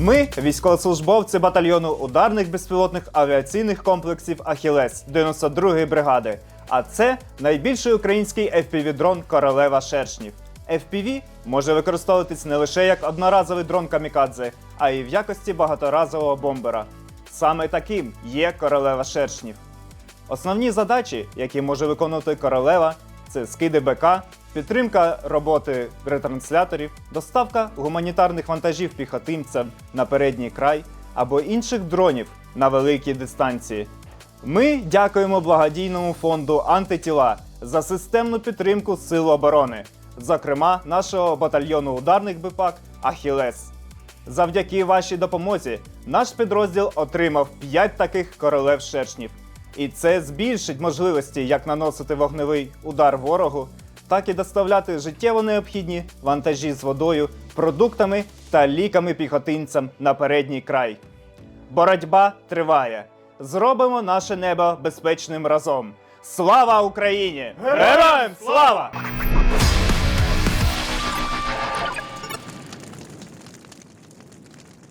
Ми військовослужбовці батальйону ударних безпілотних авіаційних комплексів Ахілес 92-ї бригади. А це найбільший український FPV-дрон Королева Шершнів. FPV може використовуватись не лише як одноразовий дрон камікадзе, а й в якості багаторазового бомбера. Саме таким є королева шершнів. Основні задачі, які може виконувати королева, це скиди БК, підтримка роботи ретрансляторів, доставка гуманітарних вантажів піхотинцям на передній край або інших дронів на великій дистанції. Ми дякуємо благодійному фонду Антитіла за системну підтримку Сил оборони, зокрема нашого батальйону ударних БПАК Ахілес. Завдяки вашій допомозі наш підрозділ отримав 5 таких королев шершнів. І це збільшить можливості як наносити вогневий удар ворогу, так і доставляти життєво необхідні вантажі з водою, продуктами та ліками піхотинцям на передній край. Боротьба триває. Зробимо наше небо безпечним разом. Слава Україні! Героям слава!